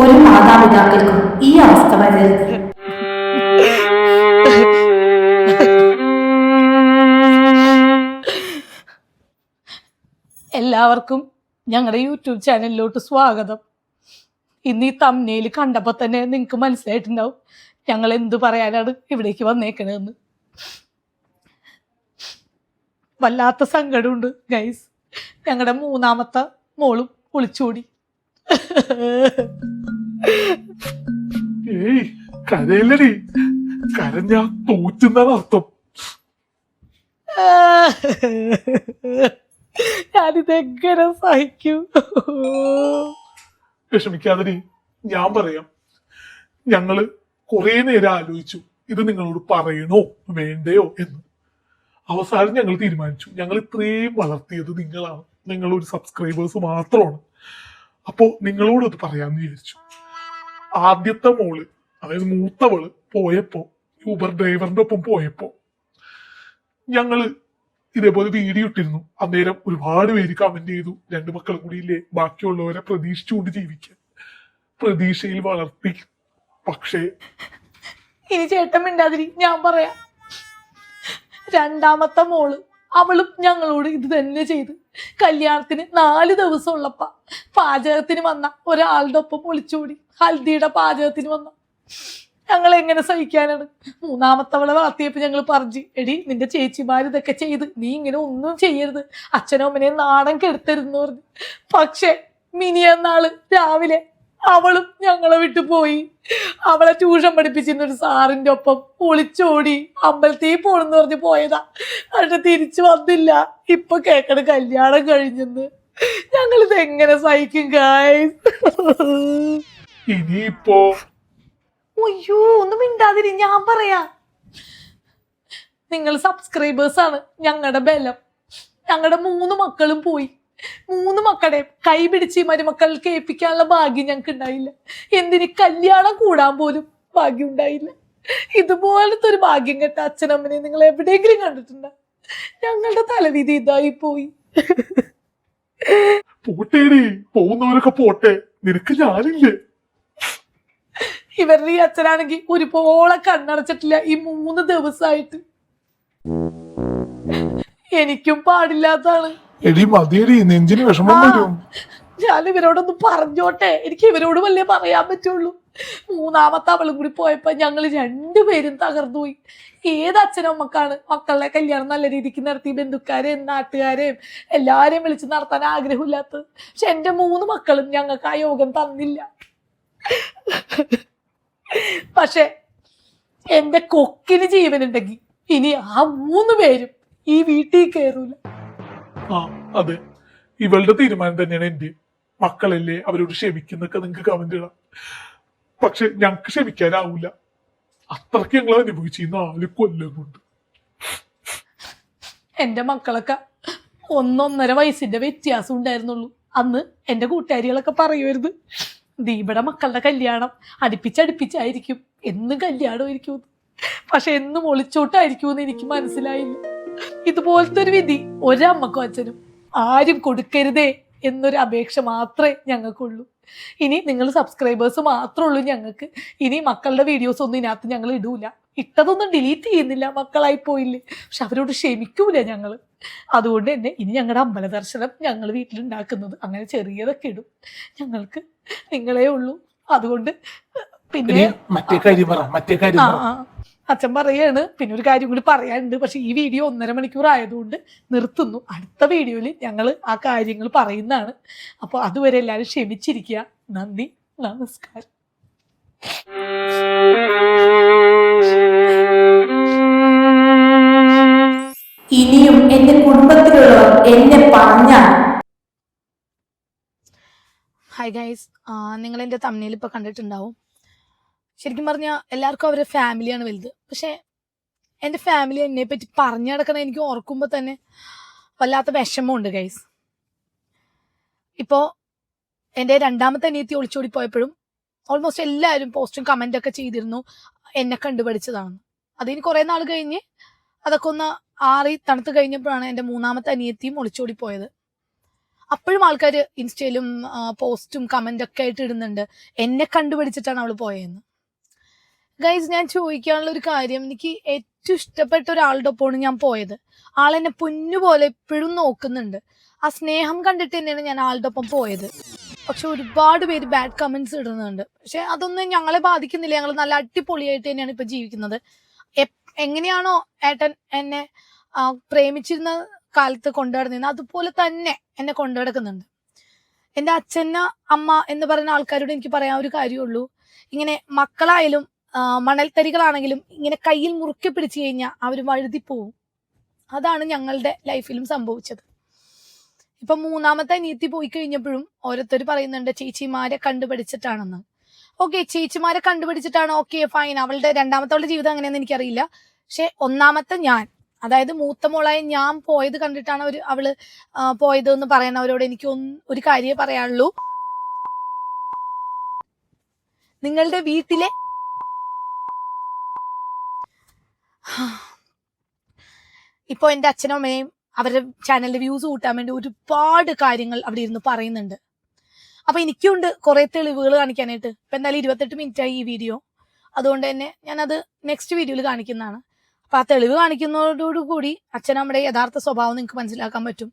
ഒരു മാതാപിതാക്കൾക്കും ഈ അവസ്ഥ വരരുത്. എല്ലാവർക്കും ഞങ്ങളുടെ യൂട്യൂബ് ചാനലിലോട്ട് സ്വാഗതം. ഇന്ന് ഈ തമ്മനയിൽ കണ്ടപ്പോൾ തന്നെ നിങ്ങൾക്ക് മനസ്സിലായിട്ടുണ്ടാവും ഞങ്ങൾ എന്ത് പറയാനാണ് ഇവിടേക്ക് വന്നേക്കണതെന്ന്. വല്ലാത്ത സങ്കടമുണ്ട് ഗൈസ് ഞങ്ങളുടെ മൂന്നാമത്തെ മോളും ഒളിച്ചോടി. ഏയ് കരയില്ലടി. കരഞ്ഞ തോറ്റുന്നാണ് അർത്ഥം. ഞാനിതെങ്ങനെ സഹിക്കും? വിഷമിക്കാതെ ഞാൻ പറയാം. ഞങ്ങൾ കുറെ നേരം ആലോചിച്ചു ഇത് നിങ്ങളോട് പറയണോ വേണ്ടയോ എന്ന്. അവസാനം ഞങ്ങൾ തീരുമാനിച്ചു ഞങ്ങൾ ഇത്രയും വളർത്തിയത് നിങ്ങളാണ്. നിങ്ങളൊരു സബ്സ്ക്രൈബേഴ്സ് മാത്രമാണ്. അപ്പോ നിങ്ങളോടത് പറയാന്ന് വിചാരിച്ചു. ആദ്യത്തെ മോൾ അതായത് മൂത്തവൾ പോയപ്പോ യൂബർ ഡ്രൈവറിന്റെ ഒപ്പം പോയപ്പോ ഞങ്ങൾ ഇതേപോലെ വീഡിയോ ഇട്ടിരുന്നു. അന്നേരം ഒരുപാട് പേര് കമന്റ് ചെയ്തു. രണ്ടു മക്കളും കൂടി ഇല്ലേ? ബാക്കിയുള്ളവരെ പ്രതീക്ഷിച്ചുകൊണ്ട് ജീവിക്കാൻ. പ്രതീക്ഷയിൽ വളർത്തി. പക്ഷേ ഇനി ചേട്ടൻ മിണ്ടാതിരി ഞാൻ പറയാം. രണ്ടാമത്തെ മോൾ അവളും ഞങ്ങളോട് ഇത് തന്നെ ചെയ്ത്. കല്യാണത്തിന് നാല് ദിവസം ഉള്ളപ്പ പാചകത്തിന് വന്ന ഒരാളുടെ ഒപ്പം ഒളിച്ചോടി. ഹൽദിയുടെ പാചകത്തിന് വന്ന. ഞങ്ങൾ എങ്ങനെ സഹിക്കാനാണ്? മൂന്നാമത്തവളെ വളർത്തിയപ്പോൾ ഞങ്ങൾ പറഞ്ഞു എടി നിന്റെ ചേച്ചിമാർ ഇതൊക്കെ ചെയ്ത്. നീ ഇങ്ങനെ ഒന്നും ചെയ്യരുത്. അച്ഛനും അമ്മനെയും നാടൻ കെടുത്തരുന്ന് പറഞ്ഞു. പക്ഷേ മിനിയെന്നാൾ രാവിലെ അവളും ഞങ്ങളെ വിട്ടു പോയി. അവളെ ട്യൂഷൻ പഠിപ്പിച്ചിരുന്ന ഒരു സാറിന്റെ ഒപ്പം ഒളിച്ചോടി അമ്പലത്തിൽ പോണെന്ന് പറഞ്ഞ് പോയതാ. പക്ഷെ തിരിച്ചു വന്നില്ല. ഇപ്പൊ കേക്കണ കല്യാണം കഴിഞ്ഞെന്ന്. ഞങ്ങളിത് എങ്ങനെ സഹിക്കും ഗായ്സ് ഇനിയിപ്പോ? അയ്യോ ഒന്നും മിണ്ടാതിരി ഞാൻ പറയാ. നിങ്ങൾ സബ്സ്ക്രൈബേഴ്സ് ആണ് ഞങ്ങളുടെ ബലം. ഞങ്ങളുടെ മൂന്ന് മക്കളും പോയി. മൂന്ന് മക്കളെ കൈ പിടിച്ച് മരുമക്കൾക്ക് ഏൽപ്പിക്കാനുള്ള ഭാഗ്യം ഞങ്ങൾക്ക് ഉണ്ടായില്ല എന്തിന് കല്യാണം കൂടാൻ പോലും ഭാഗ്യം ഉണ്ടായില്ല ഇതുപോലത്തെ ഒരു ഭാഗ്യം കെട്ട അച്ഛനമ്മനെ നിങ്ങൾ എവിടെയെങ്കിലും കണ്ടിട്ടുണ്ടോ? ഞങ്ങളുടെ തലവിധി ഇതായി പോയി. പോട്ടേടി പോകുന്നവരൊക്കെ പോട്ടെ. നിനക്ക് ഞാനില്ലേ? ഇവരുടെ ഈ അച്ഛനാണെങ്കിൽ ഒരുപോലെ കണ്ണടച്ചിട്ടില്ല ഈ മൂന്ന് ദിവസമായിട്ട്. എനിക്കും പാടില്ലാത്തതാണ്. എടി മതിയടി നെഞ്ചിന് വിഷമം വരും. ഞാൻ ഇവരോടൊന്നും പറഞ്ഞോട്ടെ. എനിക്ക് ഇവരോട് വല്ലേ പറയാൻ പറ്റുള്ളൂ. മൂന്നാമത്തെ അവളും കൂടി പോയപ്പോ ഞങ്ങൾ രണ്ടുപേരും തകർന്നു പോയി. ഏത് അച്ഛനും അമ്മക്കാണ് മക്കളുടെ കല്യാണം നല്ല രീതിക്ക് നടത്തി ബന്ധുക്കാരെയും നാട്ടുകാരെയും എല്ലാരെയും വിളിച്ച് നടത്താൻ ആഗ്രഹമില്ലാത്തത്. പക്ഷെ എന്റെ മൂന്ന് മക്കളും ഞങ്ങൾക്ക് ആ യോഗം തന്നില്ല. പക്ഷെ എന്റെ കൊക്കിന് ജീവനുണ്ടെങ്കിൽ ഇനി ആ മൂന്ന് പേരും ഈ വീട്ടിൽ കയറൂല. ആ അതെ. ഇവളുടെ തീരുമാനം തന്നെയാണ് എന്റെ മക്കളല്ലേ അവരോട് ക്ഷമിക്കുന്നൊക്കെ നിങ്ങൾക്ക് കമന്റ് ഇടാം. പക്ഷെ ഞങ്ങക്ക് ക്ഷമിക്കാനാവൂല. അത്രയ്ക്ക് ഞങ്ങൾ അനുഭവിച്ചു നാല് കൊല്ലം കൊണ്ട്. എന്റെ മക്കളൊക്കെ ഒന്നൊന്നര വയസ്സിന്റെ വ്യത്യാസം ഉണ്ടായിരുന്നുള്ളൂ. അന്ന് എന്റെ കൂട്ടുകാരികളൊക്കെ പറയുമായിരുന്നു ദീപയുടെ മക്കളുടെ കല്യാണം അടുപ്പിച്ചടുപ്പിച്ചായിരിക്കും. എന്നും കല്യാണം ആയിരിക്കും പക്ഷെ എന്നും ഒളിച്ചോട്ടായിരിക്കും എന്ന് എനിക്ക് മനസ്സിലായില്ല. ഇതുപോലത്തെ ഒരു വിധി ഒരമ്മക്കും അച്ഛനും ആരും കൊടുക്കരുതേ എന്നൊരു അപേക്ഷ മാത്രമേ ഞങ്ങൾക്കുള്ളൂ. ഇനി നിങ്ങൾ സബ്സ്ക്രൈബേഴ്സ് മാത്രമേ ഉള്ളൂ ഞങ്ങൾക്ക്. ഇനി മക്കളുടെ വീഡിയോസ് ഒന്നും ഇതിനകത്ത് ഞങ്ങൾ ഇടൂല. ഇട്ടതൊന്നും ഡിലീറ്റ് ചെയ്യുന്നില്ല മക്കളായി പോയില്ലേ. പക്ഷെ അവരോട് ക്ഷമിക്കൂല ഞങ്ങൾ. അതുകൊണ്ട് തന്നെ ഇനി ഞങ്ങളുടെ അമ്പല ദർശനം ഞങ്ങൾ വീട്ടിലുണ്ടാക്കുന്നത് അങ്ങനെ ചെറിയതൊക്കെ ഇടും. ഞങ്ങൾക്ക് നിങ്ങളേ ഉള്ളൂ. അതുകൊണ്ട് പിന്നെ മറ്റേ കാര്യം പറ മറ്റേ കാര്യം ആ ആ. അച്ഛൻ പറയാണ് പിന്നെ ഒരു കാര്യം കൂടി പറയാനുണ്ട്. പക്ഷെ ഈ വീഡിയോ ഒന്നര മണിക്കൂർ ആയതുകൊണ്ട് നിർത്തുന്നു. അടുത്ത വീഡിയോയിൽ ഞങ്ങൾ ആ കാര്യങ്ങൾ പറയുന്നതാണ്. അപ്പോൾ അതുവരെ എല്ലാവരും ക്ഷമിച്ചിരിക്കുക. നന്ദി നമസ്കാരം. ഇനിയും എന്റെ കുടുംബത്തിലുള്ളവർ എന്നെ പറഞ്ഞ ഹായ് ഗൈസ് നിങ്ങൾ എന്റെ തമ്മിൽ ഇപ്പോൾ കണ്ടിട്ടുണ്ടാവും. ശരിക്കും പറഞ്ഞാൽ എല്ലാവർക്കും അവരുടെ ഫാമിലിയാണ് വലുത്. പക്ഷേ എന്റെ ഫാമിലി എന്നെ പറ്റി പറഞ്ഞു നടക്കണ എനിക്ക് ഓർക്കുമ്പോൾ തന്നെ വല്ലാത്ത വിഷമമുണ്ട് ഗൈസ് ഇപ്പോൾ എന്റെ രണ്ടാമത്തെ അനിയത്തി ഒളിച്ചോടി പോയപ്പോഴും ഓൾമോസ്റ്റ് എല്ലാവരും പോസ്റ്റും കമന്റ് ഒക്കെ ചെയ്തിരുന്നു എന്നെ കണ്ടുപഠിച്ചതാണ്. അതിന് കുറേ നാൾ കഴിഞ്ഞ് അതൊക്കെ ഒന്ന് ആറി തണുത്ത് കഴിഞ്ഞപ്പോഴാണ് എന്റെ മൂന്നാമത്തെ അനിയത്തിയും ഒളിച്ചോടി പോയത്. അപ്പോഴും ആൾക്കാർ ഇൻസ്റ്റയിലും പോസ്റ്റും കമന്റൊക്കെ ആയിട്ട് ഇടുന്നുണ്ട്. എന്നെ കണ്ടുപിടിച്ചിട്ടാണ് അവൾ പോയതെന്ന് ഗൈസ് ഞാൻ ചോദിക്കാനുള്ള ഒരു കാര്യം എനിക്ക് ഏറ്റവും ഇഷ്ടപ്പെട്ട ഒരാളുടെ ഒപ്പമാണ് ഞാൻ പോയത്. ആളെന്നെ പൊന്നുപോലെ എപ്പോഴും നോക്കുന്നുണ്ട്. ആ സ്നേഹം കണ്ടിട്ട് തന്നെയാണ് ഞാൻ ആളുടെ ഒപ്പം പോയത്. പക്ഷെ ഒരുപാട് പേര് ബാഡ് കമന്റ്സ് ഇടുന്നുണ്ട്. പക്ഷെ അതൊന്നും ഞങ്ങളെ ബാധിക്കുന്നില്ല. ഞങ്ങൾ നല്ല അടിപൊളിയായിട്ട് തന്നെയാണ് ഇപ്പൊ ജീവിക്കുന്നത്. എങ്ങനെയാണോ ഏട്ടൻ എന്നെ പ്രേമിച്ചിരുന്ന കാലത്ത് കൊണ്ടുനടന്നിരുന്നത് അതുപോലെ തന്നെ എന്നെ കൊണ്ടുനടക്കുന്നുണ്ട്. എന്റെ അച്ഛന അമ്മ എന്ന് പറയുന്ന ആൾക്കാരോട് എനിക്ക് പറയാൻ ഒരു കാര്യമുള്ളൂ. ഇങ്ങനെ മക്കളായാലും മണൽത്തരികളാണെങ്കിലും ഇങ്ങനെ കയ്യിൽ മുറുക്കി പിടിച്ചു കഴിഞ്ഞാൽ അവർ വഴുതിപ്പോവും അതാണ് ഞങ്ങളുടെ ലൈഫിലും സംഭവിച്ചത്. ഇപ്പൊ മൂന്നാമത്തെ അനിയത്തി പോയി കഴിഞ്ഞപ്പോഴും ഓരോരുത്തർ പറയുന്നുണ്ട് ചേച്ചിമാരെ കണ്ടുപിടിച്ചിട്ടാണെന്ന്. ഓക്കെ ചേച്ചിമാരെ കണ്ടുപിടിച്ചിട്ടാണ് ഓക്കെ ഫൈൻ. അവളുടെ രണ്ടാമത്തെ അവളുടെ ജീവിതം അങ്ങനെയെന്ന് എനിക്കറിയില്ല. പക്ഷെ ഒന്നാമത്തെ ഞാൻ അതായത് മൂത്ത മോളായ ഞാൻ പോയത് കണ്ടിട്ടാണ് അവർ അവൾ പോയത് എന്ന് പറയുന്നവരോട് എനിക്ക് ഒരു കാര്യമേ പറയാനുള്ളൂ. നിങ്ങളുടെ വീട്ടിലെ ഇപ്പൊ എന്റെ അച്ഛനും അമ്മയും അവരുടെ ചാനലിൽ വ്യൂസ് കൂട്ടാൻ വേണ്ടി ഒരുപാട് കാര്യങ്ങൾ അവിടെ ഇരുന്ന് പറയുന്നുണ്ട്. അപ്പോൾ എനിക്കുണ്ട് കുറേ തെളിവുകൾ കാണിക്കാനായിട്ട്. ഇപ്പം എന്തായാലും ഇരുപത്തെട്ട് മിനിറ്റ് ആയി ഈ വീഡിയോ അതുകൊണ്ട് തന്നെ ഞാനത് നെക്സ്റ്റ് വീഡിയോയിൽ കാണിക്കുന്നതാണ്. അപ്പോൾ ആ തെളിവ് കാണിക്കുന്നതോടുകൂടി അച്ഛനമ്മയുടെ യഥാർത്ഥ സ്വഭാവം നിങ്ങൾക്ക് മനസ്സിലാക്കാൻ പറ്റും.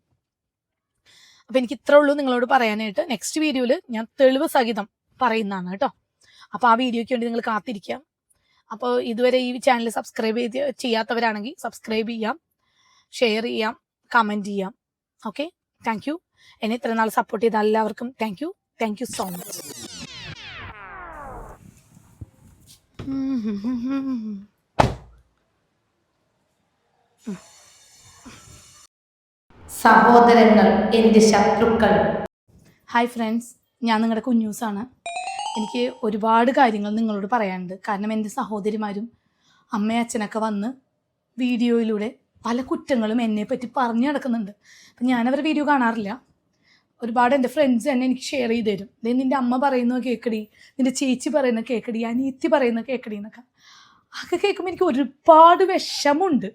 അപ്പം എനിക്ക് ഇത്രേ ഉള്ളൂ നിങ്ങളോട് പറയാനായിട്ട്. നെക്സ്റ്റ് വീഡിയോയിൽ ഞാൻ തെളിവ് സഹിതം പറയുന്നതാണ് കേട്ടോ. അപ്പോൾ ആ വീഡിയോയ്ക്ക് വേണ്ടി നിങ്ങൾ കാത്തിരിക്കാം. അപ്പോൾ ഇതുവരെ ഈ ചാനൽ സബ്സ്ക്രൈബ് ചെയ്ത് ചെയ്യാത്തവരാണെങ്കിൽ സബ്സ്ക്രൈബ് ചെയ്യാം ഷെയർ ചെയ്യാം കമന്റ് ചെയ്യാം. ഓക്കെ താങ്ക് യു എന്നെ ഇത്ര നാൾ സപ്പോർട്ട് ചെയ്ത എല്ലാവർക്കും thank you thank you so much സഹോദരങ്ങൾ എന്റെ ശത്രുക്കൾ. ഹായ് ഫ്രണ്ട്സ് ഞാൻ നിങ്ങളുടെ കുഞ്ഞൂസാണ്. എനിക്ക് ഒരുപാട് കാര്യങ്ങൾ നിങ്ങളോട് പറയാനുണ്ട്. കാരണം എന്റെ സഹോദരിമാരും അമ്മയും അച്ഛനൊക്കെ വന്ന് വീഡിയോയിലൂടെ പല കുറ്റങ്ങളും എന്നെ പറ്റി പറഞ്ഞു നടക്കുന്നുണ്ട്. അപ്പം ഞാനവർ വീഡിയോ കാണാറില്ല. ഒരുപാട് എന്റെ ഫ്രണ്ട്സ് തന്നെ എനിക്ക് ഷെയർ ചെയ്ത് തരും. ദേ നിന്റെ അമ്മ പറയുന്നത് കേൾക്കടി നിന്റെ ചേച്ചി പറയുന്ന കേൾക്കടി അനിയത്തി പറയുന്ന കേൾക്കടി എന്നൊക്കെ. അതൊക്കെ കേൾക്കുമ്പോൾ എനിക്ക് ഒരുപാട് വിഷമമുണ്ട്.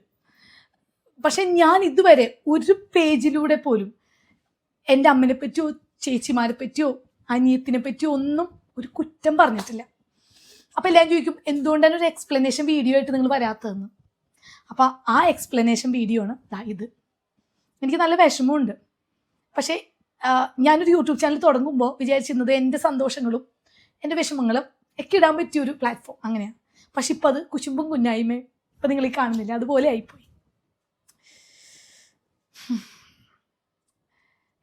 പക്ഷെ ഞാൻ ഇതുവരെ ഒരു പേജിലൂടെ പോലും എന്റെ അമ്മനെ പറ്റിയോ ചേച്ചിമാരെ പറ്റിയോ അനിയത്തിനെ പറ്റിയോ ഒന്നും ഒരു കുറ്റം പറഞ്ഞിട്ടില്ല. അപ്പം എല്ലാവരും ചോദിക്കും എന്തുകൊണ്ടാണ് ഒരു എക്സ്പ്ലനേഷൻ വീഡിയോ ആയിട്ട് നിങ്ങൾ വരാത്തതെന്ന്? അപ്പോൾ ആ എക്സ്പ്ലനേഷൻ വീഡിയോ ആണ് ഇത്. എനിക്ക് നല്ല വിഷമമുണ്ട്. പക്ഷേ ഞാനൊരു യൂട്യൂബ് ചാനൽ തുടങ്ങുമ്പോൾ വിചാരിച്ചിരുന്നത് എന്റെ സന്തോഷങ്ങളും എന്റെ വിഷമങ്ങളും ഒക്കെ ഇടാൻ പറ്റിയ ഒരു പ്ലാറ്റ്ഫോം അങ്ങനെയാണ് പക്ഷെ ഇപ്പം അത് കുശുമ്പും കുഞ്ഞായ്മയും ഇപ്പം നിങ്ങൾ ഈ കാണുന്നില്ല. അതുപോലെ ആയിപ്പോയി.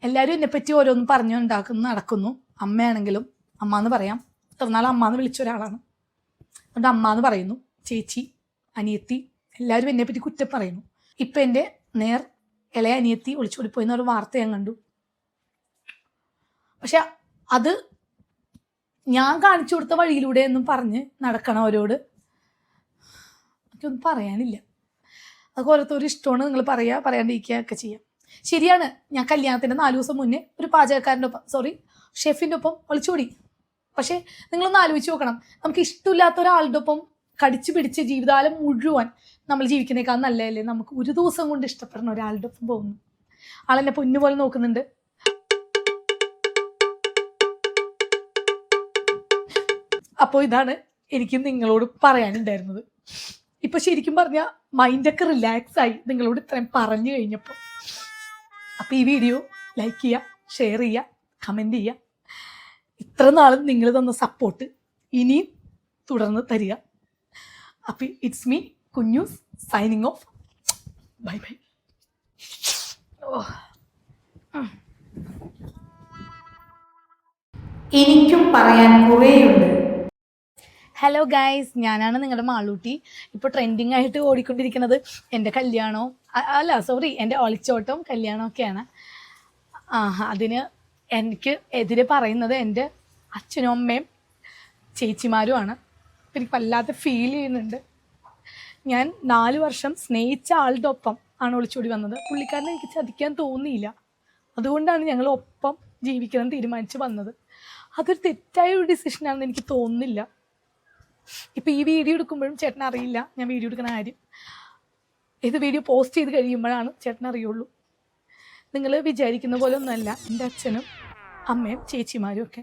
എല്ലാവരും എന്നെപ്പറ്റി ഓരോന്നും പറഞ്ഞു ഉണ്ടാക്കുന്നു നടക്കുന്നു. അമ്മയാണെങ്കിലും അമ്മ എന്ന് പറയാം. ഇത്രനാൾ അമ്മ എന്ന് വിളിച്ച ഒരാളാണ്. അതുകൊണ്ട് അമ്മ എന്ന് പറയുന്നു ചേച്ചി അനിയത്തി എല്ലാവരും എന്നെപ്പറ്റി കുറ്റം പറയുന്നു. ഇപ്പം എന്റെ നേർ ഇളയ അനിയത്തി ഒളിച്ചോടിപ്പോയി എന്നൊരു വാർത്ത ഞാൻ കണ്ടു. പക്ഷെ അത് ഞാൻ കാണിച്ചു കൊടുത്ത വഴിയിലൂടെ എന്നും പറഞ്ഞ് നടക്കണം അവരോട്. എനിക്കൊന്നും പറയാനില്ല. അതൊക്കെ ഓരോരുത്തരും ഇഷ്ടമാണ്. നിങ്ങൾ പറയുക പറയാണ്ടിരിക്കുക ഒക്കെ ചെയ്യാം. ശരിയാണ്. ഞാൻ കല്യാണത്തിന്റെ നാല് ദിവസം മുന്നേ ഒരു പാചകക്കാരന്റെ ഒപ്പം സോറി ഷെഫിന്റെ ഒപ്പം ഒളിച്ചോടി പക്ഷേ നിങ്ങളൊന്ന് ആലോചിച്ച് നോക്കണം. നമുക്ക് ഇഷ്ടമില്ലാത്ത ഒരാളുടെ ഒപ്പം കടിച്ചു പിടിച്ച് ജീവിതകാലം മുഴുവൻ നമ്മൾ ജീവിക്കുന്നേക്കാൾ നല്ലതല്ലേ? നമുക്ക് ഒരു ദിവസം കൊണ്ട് ഇഷ്ടപ്പെടുന്ന ഒരാളുടെ ഒപ്പം പോകുന്നു. ആളെന്നെ പൊന്നുപോലെ നോക്കുന്നുണ്ട്. അപ്പോൾ ഇതാണ് എനിക്ക് നിങ്ങളോട് പറയാനുണ്ടായിരുന്നത്. ഇപ്പൊ ശരിക്കും പറഞ്ഞാൽ മൈൻഡൊക്കെ റിലാക്സ് ആയി നിങ്ങളോട് ഇത്രയും പറഞ്ഞു കഴിഞ്ഞപ്പോൾ. അപ്പോൾ ഈ വീഡിയോ ലൈക്ക് ചെയ്യുക ഷെയർ ചെയ്യുക കമന്റ് ചെയ്യുക. ഇത്ര നാളും നിങ്ങൾ തന്ന സപ്പോർട്ട് ഇനിയും തുടർന്ന് തരിക. അപ്പോൾ it's me Kunjus signing off bye bye എനിക്കും പറയാൻ കുറേയുണ്ട്. ഹലോ ഗൈസ് ഞാനാണ് നിങ്ങളുടെ മാളൂട്ടി. ഇപ്പോൾ ട്രെൻഡിങ് ആയിട്ട് ഓടിക്കൊണ്ടിരിക്കുന്നത് എന്റെ കല്യാണവും അല്ല സോറി എന്റെ ഒളിച്ചോട്ടവും കല്യാണവും ഒക്കെയാണ് ആ അതിന് എനിക്ക് എതിരെ പറയുന്നത് എന്റെ അച്ഛനും അമ്മയും ചേച്ചിമാരുമാണ്. എനിക്ക് വല്ലാതെ ഫീൽ ചെയ്യുന്നുണ്ട്. ഞാൻ നാല് വർഷം സ്നേഹിച്ച ആളുടെ ഒപ്പം ആണ് ഒളിച്ചോടി വന്നത്. പുള്ളിക്കാരനെ എനിക്ക് ചതിക്കാൻ തോന്നിയില്ല. അതുകൊണ്ടാണ് ഞങ്ങൾ ഒപ്പം ജീവിക്കണം തീരുമാനിച്ച് വന്നത്. അതൊരു തെറ്റായ ഒരു ഡിസിഷനാണെന്ന് എനിക്ക് തോന്നുന്നില്ല. ഇപ്പം ഈ വീഡിയോ എടുക്കുമ്പോഴും ചേട്ടൻ അറിയില്ല ഞാൻ വീഡിയോ എടുക്കുന്ന കാര്യം. ഇത് വീഡിയോ പോസ്റ്റ് ചെയ്ത് കഴിയുമ്പോഴാണ് ചേട്ടൻ അറിയുള്ളൂ നിങ്ങൾ വിചാരിക്കുന്ന പോലെ ഒന്നുമല്ല എന്റെ അച്ഛനും അമ്മയും ചേച്ചിമാരും ഒക്കെ.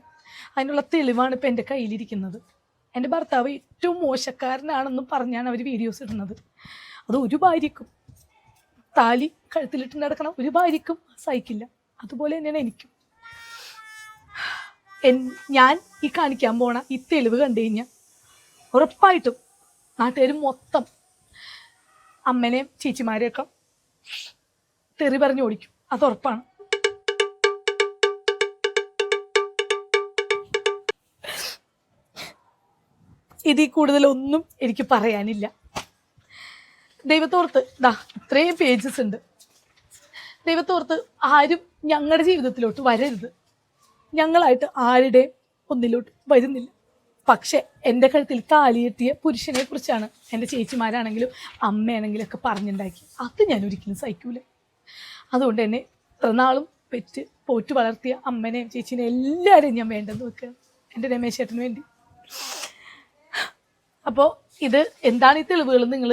അതിനുള്ള തെളിവാണ് ഇപ്പം എന്റെ കയ്യിലിരിക്കുന്നത്. എന്റെ ഭർത്താവ് ഏറ്റവും മോശക്കാരനാണെന്ന് പറഞ്ഞാണ് അവർ വീഡിയോസ് ഇടുന്നത്. അത് ഒരു ഭാര്യക്കും താലി കഴുത്തിലിട്ട് നടക്കണം ഒരു ഭാര്യക്കും സഹിക്കില്ല. അതുപോലെ തന്നെയാണ് എനിക്കും. ഞാൻ ഈ കാണിക്കാൻ പോണ ഈ തെളിവ് കണ്ടു കഴിഞ്ഞാൽ ഉറപ്പായിട്ടും നാട്ടുകാർ മൊത്തം അമ്മനെയും ചേച്ചിമാരെയൊക്കെ തെറി പറഞ്ഞു ഓടിക്കും. അത് ഉറപ്പാണ് ഇതിൽ കൂടുതലൊന്നും എനിക്ക് പറയാനില്ല. ദൈവത്തോർത്ത് ദാ ഇത്രയും പേജസ് ഉണ്ട്. ദൈവത്തോർത്ത് ആരും ഞങ്ങളുടെ ജീവിതത്തിലോട്ട് വരരുത്. ഞങ്ങളായിട്ട് ആരുടെയും ഒന്നിലോട്ട് വരുന്നില്ല. പക്ഷെ എന്റെ കഴുത്തിൽ കാലിയെത്തിയ പുരുഷനെ കുറിച്ചാണ് എന്റെ ചേച്ചിമാരാണെങ്കിലും അമ്മയാണെങ്കിലും ഒക്കെ പറഞ്ഞുണ്ടാക്കി. അത് ഞാൻ ഒരിക്കലും സഹിക്കൂല. അതുകൊണ്ട് തന്നെ പിറന്നാളും പെറ്റ് പോറ്റ് വളർത്തിയ അമ്മനെയും ചേച്ചീനെയും എല്ലാവരെയും ഞാൻ വേണ്ടെന്ന് വെക്കുക എന്റെ രമേശ് ചേട്ടന് വേണ്ടി. അപ്പോൾ ഇത് എന്താണ് ഈ തെളിവുകൾ നിങ്ങൾ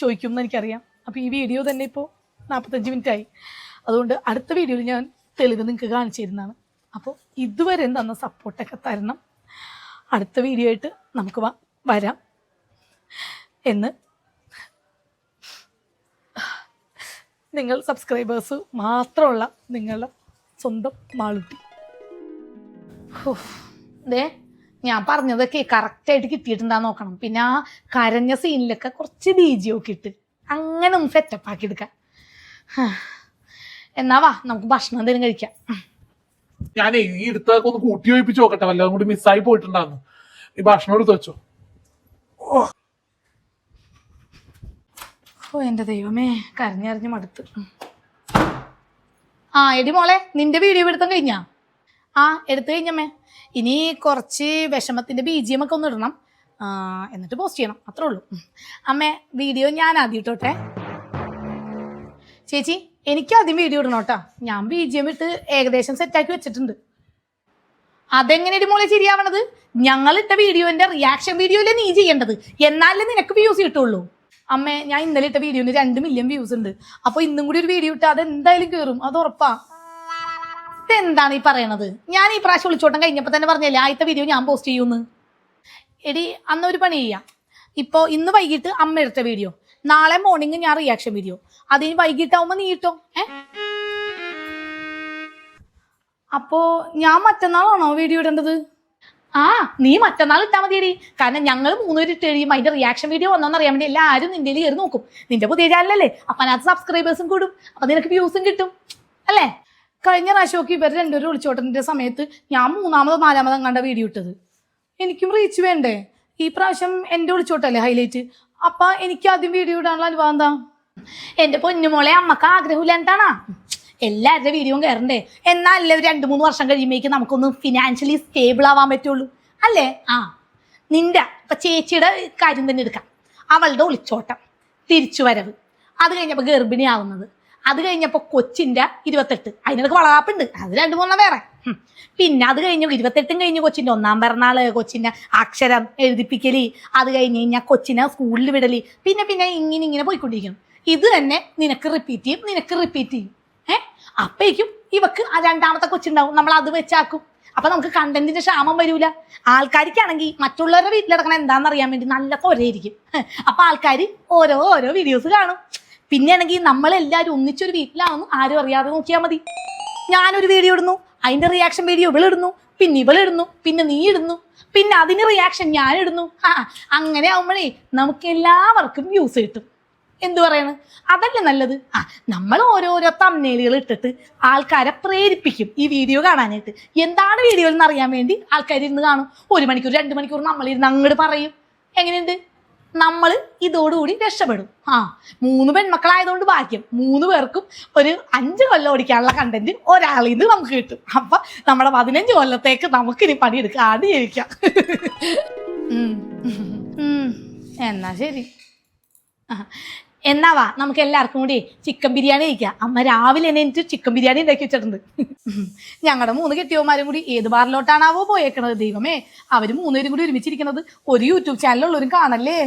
ചോദിക്കും എനിക്കറിയാം. അപ്പോൾ ഈ വീഡിയോ തന്നെ ഇപ്പോൾ നാൽപ്പത്തഞ്ച് മിനിറ്റ് ആയി അതുകൊണ്ട് അടുത്ത വീഡിയോയിൽ ഞാൻ തെളിവ് നിങ്ങൾക്ക് കാണിച്ചു തരുന്നതാണ്. അപ്പോൾ ഇതുവരെ തന്ന സപ്പോർട്ടൊക്കെ തരണം. അടുത്ത വീഡിയോ ആയിട്ട് നമുക്ക് വരാം. എന്ന് നിങ്ങൾ സബ്സ്ക്രൈബേഴ്സ് മാത്രമുള്ള നിങ്ങളുടെ സ്വന്തം മാളുട്ടി. ദേ ഞാൻ പറഞ്ഞതൊക്കെ കറക്റ്റായിട്ട് കിട്ടിയിട്ടുണ്ടാ നോക്കണം. പിന്നെ ആ കരഞ്ഞ സീനിലൊക്കെ കുറച്ച് ബീജിയൊക്കെ ഇട്ട് അങ്ങനെ ഒന്ന് സെറ്റപ്പ് ആക്കി എടുക്കാം. എന്നാ വാ നമുക്ക് ഭക്ഷണം എന്തെങ്കിലും കഴിക്കാം. ഞാൻ ഈ എടുത്തൊക്കെ ഒന്ന് കൂട്ടി ഒഴിപ്പിച്ച് നോക്കട്ടെ. വല്ലതും കൂടി മിസ്സായി പോയിട്ടുണ്ടാന്ന്. ഈ ഭക്ഷണം എടുത്ത് വെച്ചോ. ഓ. എന്റെ ദൈവമേ. കരഞ്ഞറിഞ്ഞ് മടുത്ത്. ആ എടി മോളെ നിന്റെ വീഡിയോ എടുത്തം കഴിഞ്ഞാ? ആ എടുത്തു കഴിഞ്ഞമ്മേ. ഇനി കുറച്ച് വിഷമത്തിന്റെ എം ഒക്കെ ഒന്ന് ഇടണം. എന്നിട്ട് പോസ്റ്റ് ചെയ്യണം. അത്രേ ഉള്ളൂ. അമ്മേ വീഡിയോ ഞാൻ ആദ്യം ഇട്ടോട്ടെ. ചേച്ചി എനിക്ക് ആദ്യം വീഡിയോ ഇടണം കേട്ടോ. ഞാൻ ബി ജി എം ഇട്ട് ഏകദേശം സെറ്റാക്കി വെച്ചിട്ടുണ്ട്. അതെങ്ങനെയാണ് മോളെ ശരിയാവണത്? ഞങ്ങൾ ഇട്ട വീഡിയോന്റെ റിയാക്ഷൻ വീഡിയോയിലെ നീ ചെയ്യേണ്ടത്? എന്നാലേ നിനക്ക് വ്യൂസ് കിട്ടുള്ളൂ. അമ്മേ ഞാൻ ഇന്നലെ ഇട്ട വീഡിയോന് രണ്ട് മില്യൺ വ്യൂസ് ഉണ്ട്. അപ്പൊ ഇന്നും കൂടി ഒരു വീഡിയോ ഇട്ട് അത് എന്തായാലും കയറും അത് ഉറപ്പാ. ഇതെന്താണ് ഈ പറയണത്? ഞാൻ ഈ പ്രാവശ്യം വിളിച്ചോട്ടം കഴിഞ്ഞപ്പോ തന്നെ പറഞ്ഞല്ലേ ആദ്യത്തെ വീഡിയോ ഞാൻ പോസ്റ്റ് ചെയ്യൂന്ന്. എടി അന്ന് ഒരു പണി ചെയ്യാം. ഇപ്പോൾ ഇന്ന് വൈകിട്ട് അമ്മ എടുത്ത വീഡിയോ നാളെ മോർണിംഗ് ഞാൻ റിയാക്ഷൻ വീഡിയോ അതിന് വൈകിട്ടാവുമ്പോ നീ ഇട്ടോ. ഏ? അപ്പോ ഞാൻ മറ്റന്നാളാണോ വീഡിയോ ഇടേണ്ടത്? ആ നീ മറ്റന്നാൾ ഇട്ടാൽ മതിയടി. കാരണം ഞങ്ങൾ മൂന്നുപേര് ഇട്ട് കഴിയുമ്പോൾ അതിന്റെ റിയാക്ഷൻ വീഡിയോ വന്നോന്ന് അറിയാൻ വേണ്ടി എല്ലാവരും നിന്റെ കയറി നോക്കും. നിന്റെ പുതിയ ചാനലല്ലേ അപ്പൊ അതിനകത്ത് സബ്സ്ക്രൈബേഴ്സും കൂടും. അപ്പൊ നിനക്ക് വ്യൂസും കിട്ടും. അല്ലേ? കഴിഞ്ഞ പ്രാവശ്യമൊക്കെ ഇവർ രണ്ടുപേരും വിളിച്ചോട്ടതിന്റെ സമയത്ത് ഞാൻ മൂന്നാമതോ നാലാമതോ കണ്ട വീഡിയോ ഇട്ടത്. എനിക്കും റീച്ച് വേണ്ടേ? ഈ പ്രാവശ്യം എന്റെ വിളിച്ചോട്ടല്ലേ ഹൈലൈറ്റ് അപ്പൊ എനിക്ക് ആദ്യം വീഡിയോ ഇടാനുള്ള അനുഭവം എന്താ? എന്റെ പൊന്നുമോളെ അമ്മയ്ക്ക് ആഗ്രഹമില്ലാണ്ടാണാ എല്ലാവരുടെ വീഡിയോയും കയറണ്ടേ എന്നാലല്ലേ ഒരു രണ്ട് മൂന്ന് വർഷം കഴിയുമ്പോഴേക്കും നമുക്കൊന്ന് ഫിനാൻഷ്യലി സ്റ്റേബിൾ ആവാൻ പറ്റുള്ളൂ. അല്ലേ? ആ. നിന്റെ ഇപ്പൊ ചേച്ചിയുടെ കാര്യം തന്നെ എടുക്കാം. അവളുടെ ഒളിച്ചോട്ടം തിരിച്ചു വരവ് അത് കഴിഞ്ഞപ്പോൾ ഗർഭിണിയാവുന്നത്. അത് കഴിഞ്ഞപ്പോൾ കൊച്ചിന്റെ ഇരുപത്തെട്ട്. അതിനിടക്ക് വളവാപ്പുണ്ട്. അത് രണ്ട് മൂന്നാം വേറെ. പിന്നെ അത് കഴിഞ്ഞു ഇരുപത്തെട്ടും കഴിഞ്ഞു കൊച്ചിന്റെ ഒന്നാം പിറന്നാൾ കൊച്ചിന്റെ അക്ഷരം എഴുതിപ്പിക്കൽ. അത് കഴിഞ്ഞ് കഴിഞ്ഞാൽ കൊച്ചിനെ സ്കൂളിൽ വിടൽ. പിന്നെ പിന്നെ ഇങ്ങനെ ഇങ്ങനെ പോയിക്കൊണ്ടിരിക്കണം ഇത് തന്നെ നിനക്ക് റിപ്പീറ്റ് ചെയ്യും നിനക്ക് റിപ്പീറ്റ് ചെയ്യും. അപ്പേക്കും ഇവക്ക് ആ രണ്ടാമത്തെ കൊച്ചുണ്ടാവും. നമ്മൾ അത് വെച്ചാക്കും. അപ്പൊ നമുക്ക് കണ്ടന്റിന്റെ ക്ഷാമം വരൂല. ആൾക്കാർക്കാണെങ്കിൽ മറ്റുള്ളവരുടെ വീട്ടിലിടക്കണം എന്താണെന്ന് അറിയാൻ വേണ്ടി നല്ല കൊരയിരിക്കും അപ്പൊ ആൾക്കാർ ഓരോ ഓരോ വീഡിയോസ് കാണും. പിന്നെ ആണെങ്കിൽ നമ്മളെല്ലാവരും ഒന്നിച്ചൊരു വീട്ടിലാണെന്ന് ആരും അറിയാതെ നോക്കിയാൽ മതി. ഞാനൊരു വീഡിയോ ഇടുന്നു അതിന്റെ റിയാക്ഷൻ വീഡിയോ ഇവളിടുന്നു പിന്നെ ഇവളിടുന്നു പിന്നെ നീ ഇടുന്നു പിന്നെ അതിന് റിയാക്ഷൻ ഞാൻ ഇടുന്നു ആ അങ്ങനെ ആവുമ്പോഴേ നമുക്ക് എല്ലാവർക്കും വ്യൂസ് കിട്ടും. എന്തു പറയണ്? അതല്ലേ നല്ലത്? ആ നമ്മൾ ഓരോരോ തമ്മനേലുകൾ ഇട്ടിട്ട് ആൾക്കാരെ പ്രേരിപ്പിക്കും ഈ വീഡിയോ കാണാനായിട്ട്. എന്താണ് വീഡിയോ എന്ന് അറിയാൻ വേണ്ടി? ആൾക്കാർ ഇരുന്ന് കാണും. ഒരു മണിക്കൂർ രണ്ട് മണിക്കൂർ നമ്മൾ ഇരുന്ന് അങ്ങോട്ട് പറയും. എങ്ങനെയുണ്ട്? നമ്മൾ ഇതോടുകൂടി രക്ഷപ്പെടും. ആ മൂന്ന് പെൺമക്കളായതുകൊണ്ട് ഭാഗ്യം. മൂന്ന് പേർക്കും ഒരു അഞ്ച് കൊല്ലം ഓടിക്കാനുള്ള കണ്ടന്റ് ഒരാളിൽ നിന്ന് നമുക്ക് കിട്ടും. അപ്പൊ നമ്മുടെ പതിനഞ്ച് കൊല്ലത്തേക്ക് നമുക്കിനി പണിയെടുക്കാതെ ജീവിക്കാം ഉം. ഉം. എന്നാ ശരി. എന്നാ വാ നമുക്ക് എല്ലാവർക്കും കൂടി ചിക്കൻ ബിരിയാണി കഴിക്കാം. അമ്മ രാവിലെ തന്നെ എനിക്ക് ചിക്കൻ ബിരിയാണി ഉണ്ടാക്കി വെച്ചിട്ടുണ്ട്. ഞങ്ങളുടെ മൂന്ന് കെട്ടിയവന്മാരും കൂടി ഏത് ബാറിലോട്ടാണാവോ പോയേക്കണത്? ദൈവമേ അവർ മൂന്നുപേരും കൂടി ഒരുമിച്ചിരിക്കുന്നത് ഒരു യൂട്യൂബ് ചാനലുള്ളവരും കാണല്ലേ?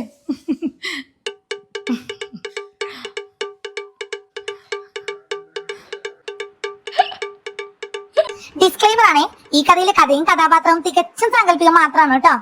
ഡിസ്ക്ലൈമർ ആണ് ഈ കഥയിലെ കഥയും കഥാപാത്രവും തികച്ചും സാങ്കല്പികം മാത്രമാണ് കേട്ടോ.